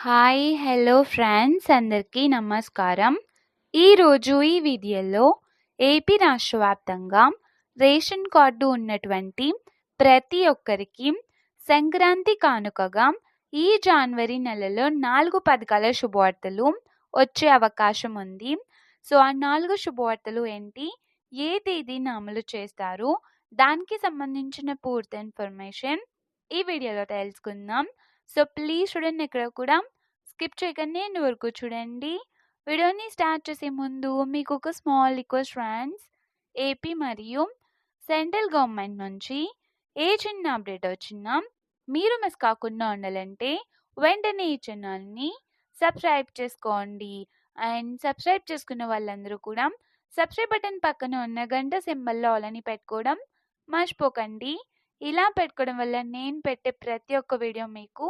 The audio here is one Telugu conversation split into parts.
హాయ్ హలో ఫ్రెండ్స్ అందరికీ నమస్కారం. ఈరోజు ఈ వీడియోలో ఏపీ రాష్ట్ర వ్యాప్తంగా రేషన్ కార్డు ఉన్నటువంటి ప్రతి ఒక్కరికి సంక్రాంతి కానుకగా ఈ జనవరి నెలలో నాలుగు పథకాల శుభవార్తలు వచ్చే అవకాశం ఉంది. సో ఆ నాలుగు శుభవార్తలు ఏంటి? ఏ తేదీని అమలు చేస్తారు? దానికి సంబంధించిన పూర్తి ఇన్ఫర్మేషన్ ఈ వీడియోలో తెలుసుకుందాం. సో ప్లీజ్ చూడండి ఇక్కడ కూడా. స్కిప్ చేయకండి ఎండ్ వరకు చూడండి. వీడియోని స్టార్ట్ చేసే ముందు మీకు ఒక స్మాల్ రిక్వెస్ట్ ఫ్రెండ్స్ ఏపీ మరియు సెంట్రల్ గవర్నమెంట్ నుంచి ఏ చిన్న అప్డేట్ వచ్చినా మీరు మిస్ కాకుండా ఉండాలంటే వెంటనే ఈ ఛానల్ని సబ్స్క్రైబ్ చేసుకోండి. అండ్ సబ్స్క్రైబ్ చేసుకున్న వాళ్ళందరూ కూడా సబ్స్క్రైబ్ బటన్ పక్కన ఉన్న గంట సింబల్లో ఆలని పెట్టుకోవడం మర్చిపోకండి. ఇలా పెట్టుకోవడం వల్ల నేను పెట్టే ప్రతి ఒక్క వీడియో మీకు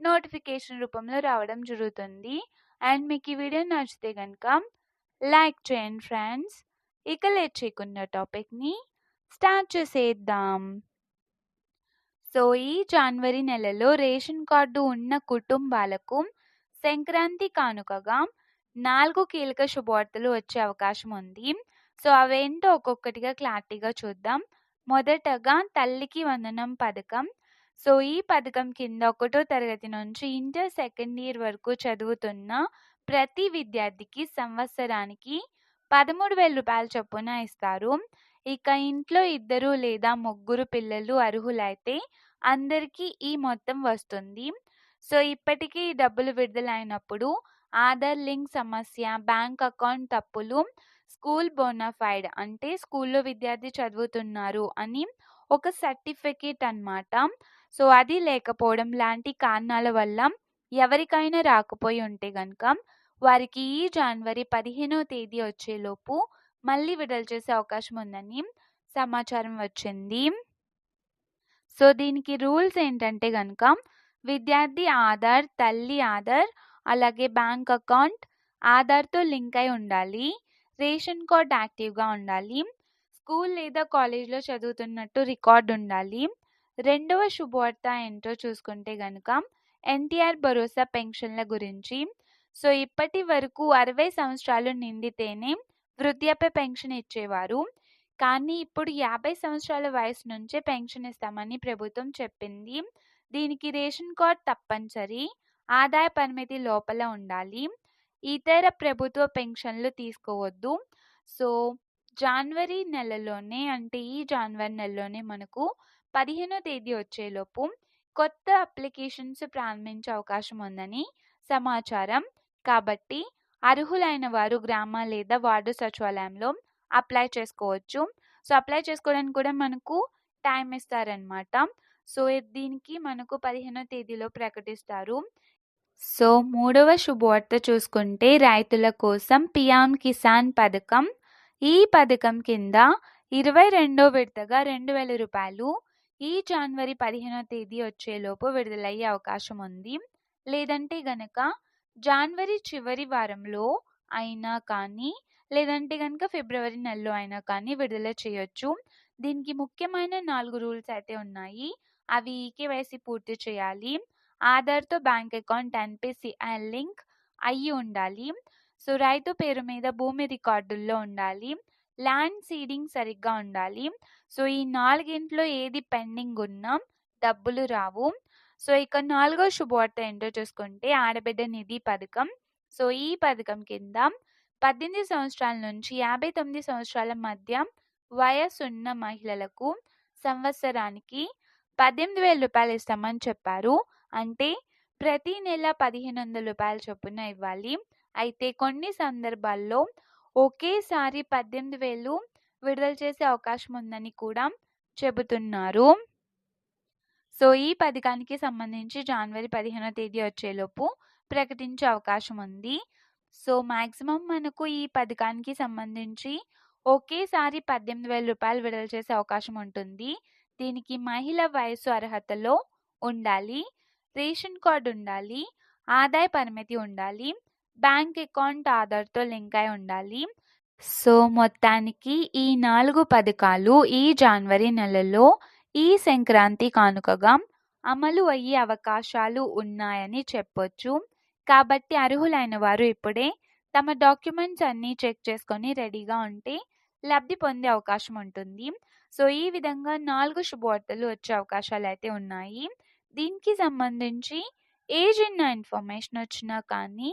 నోటిఫికేషన్ రూపంలో రావడం జరుగుతుంది. అండ్ మీకు ఈ వీడియో నచ్చితే కనుక లైక్ చేయండి ఫ్రెండ్స్. ఇక లేట్ టాపిక్ని స్టార్ట్ చేసేద్దాం. సో ఈ జనవరి నెలలో రేషన్ కార్డు ఉన్న కుటుంబాలకు సంక్రాంతి కానుకగా నాలుగు కీలక శుభవార్తలు వచ్చే అవకాశం ఉంది. సో అవేంటో ఒక్కొక్కటిగా క్లారిటీగా చూద్దాం. మొదటగా తల్లికి వందనం పథకం సో ఈ పథకం కింద ఒకటో తరగతి నుంచి ఇంటర్ సెకండ్ ఇయర్ వరకు చదువుతున్న ప్రతి విద్యార్థికి సంవత్సరానికి పదమూడు వేల రూపాయల చొప్పున ఇస్తారు. ఇక ఇంట్లో ఇద్దరు లేదా ముగ్గురు పిల్లలు అర్హులైతే అందరికీ ఈ మొత్తం వస్తుంది. సో ఇప్పటికీ డబ్బులు విడుదలైనప్పుడు ఆధార్ లింక్ సమస్య బ్యాంక్ అకౌంట్ తప్పులు స్కూల్ బోనఫైడ్ అంటే స్కూల్లో విద్యార్థి చదువుతున్నారు అని ఒక సర్టిఫికేట్ అన్నమాట. సో అది లేకపోవడం లాంటి కారణాల వల్ల ఎవరికైనా రాకపోయి ఉంటే కనుక వారికి ఈ జనవరి పదిహేనవ తేదీ వచ్చేలోపు మళ్ళీ విడుదల చేసే అవకాశం ఉందని సమాచారం వచ్చింది. సో దీనికి రూల్స్ ఏంటంటే కనుక విద్యార్థి ఆధార్ తల్లి ఆధార్ అలాగే బ్యాంక్ అకౌంట్ ఆధార్తో లింక్ అయి ఉండాలి రేషన్ కార్డ్ యాక్టివ్గా ఉండాలి స్కూల్ లేదా కాలేజ్లో చదువుతున్నట్టు రికార్డ్ ఉండాలి. రెండవ శుభవార్త ఏంటో చూసుకుంటే కనుక ఎన్టీఆర్ భరోసా పెన్షన్ల గురించి. సో ఇప్పటి వరకు అరవై సంవత్సరాలు నిండితేనే వృద్ధాప్య పెన్షన్ ఇచ్చేవారు. కానీ ఇప్పుడు యాభై సంవత్సరాల వయసు నుంచే పెన్షన్ ఇస్తామని ప్రభుత్వం చెప్పింది. దీనికి రేషన్ కార్డ్ తప్పనిసరి ఆదాయ పరిమితి లోపల ఉండాలి. ఇతర ప్రభుత్వ పెన్షన్లు తీసుకోవద్దు. సో జనవరి నెలలోనే అంటే ఈ జనవరి నెలలోనే మనకు పదిహేనో తేదీ వచ్చేలోపు కొత్త అప్లికేషన్స్ ప్రారంభించే అవకాశం ఉందని సమాచారం. కాబట్టి అర్హులైన వారు గ్రామ లేదా వార్డు సచివాలయంలో అప్లై చేసుకోవచ్చు. సో అప్లై చేసుకోవడానికి కూడా మనకు టైం ఇస్తారనమాట సో దీనికి మనకు పదిహేనో తేదీలో ప్రకటిస్తారు. సో మూడవ శుభవార్త చూసుకుంటే రైతుల కోసం పిఎం కిసాన్ పథకం ఈ పథకం కింద ఇరవై రెండో విడతగా రెండు వేల రూపాయలు ఈ జనవరి పదిహేనో తేదీ వచ్చేలోపు విడుదలయ్యే అవకాశం ఉంది. లేదంటే గనక జనవరి చివరి వారంలో అయినా కానీ లేదంటే కనుక ఫిబ్రవరి నెలలో అయినా కానీ విడుదల చేయొచ్చు. దీనికి ముఖ్యమైన నాలుగు రూల్స్ అయితే ఉన్నాయి. అవి ఈకేవైసీ పూర్తి చేయాలి. ఆధార్తో బ్యాంక్ అకౌంట్ ఎన్పిసిఐ లింక్ అయ్యి ఉండాలి. సో రైతు పేరు మీద భూమి రికార్డుల్లో ఉండాలి. ల్యాండ్ సీడింగ్ సరిగ్గా ఉండాలి. సో ఈ నాలుగింట్లో ఏది పెండింగ్ ఉన్నా డబ్బులు రావు. సో ఇక నాలుగో శుభవార్త ఏంటో చూసుకుంటే ఆడబిడ్డ నిధి పథకం. సో ఈ పథకం కింద పద్దెనిమిది సంవత్సరాల నుంచి యాభై తొమ్మిది సంవత్సరాల మధ్య వయసున్న మహిళలకు సంవత్సరానికి పద్దెనిమిది వేల రూపాయలు ఇస్తామని చెప్పారు. అంటే ప్రతి నెల పదిహేను వందల రూపాయల చొప్పున ఇవ్వాలి. అయితే కొన్ని సందర్భాల్లో ఒకేసారి పద్దెనిమిది వేలు విడుదల చేసే అవకాశం ఉందని కూడా చెబుతున్నారు. సో ఈ పథకానికి సంబంధించి జనవరి పదిహేనో తేదీ వచ్చేలోపు ప్రకటించే అవకాశం ఉంది. సో మ్యాక్సిమం మనకు ఈ పథకానికి సంబంధించి ఒకేసారి పద్దెనిమిది వేల రూపాయలు విడుదల చేసే అవకాశం ఉంటుంది. దీనికి మహిళ వయసు అర్హతలో ఉండాలి రేషన్ కార్డు ఉండాలి ఆదాయ పరిమితి ఉండాలి బ్యాంక్ అకౌంట్ ఆధార్తో లింక్ అయి ఉండాలి. సో మొత్తానికి ఈ నాలుగు పథకాలు ఈ జనవరి నెలలో ఈ సంక్రాంతి కానుకగా అమలు అయ్యే అవకాశాలు ఉన్నాయని చెప్పొచ్చు. కాబట్టి అర్హులైన వారు ఇప్పుడే తమ డాక్యుమెంట్స్ అన్నీ చెక్ చేసుకొని రెడీగా ఉంటే లబ్ధి పొందే అవకాశం ఉంటుంది. సో ఈ విధంగా నాలుగు శుభవార్తలు వచ్చే అవకాశాలు అయితే ఉన్నాయి. దీనికి సంబంధించి ఏజ్ ఉన్న ఇన్ఫర్మేషన్ వచ్చినా కానీ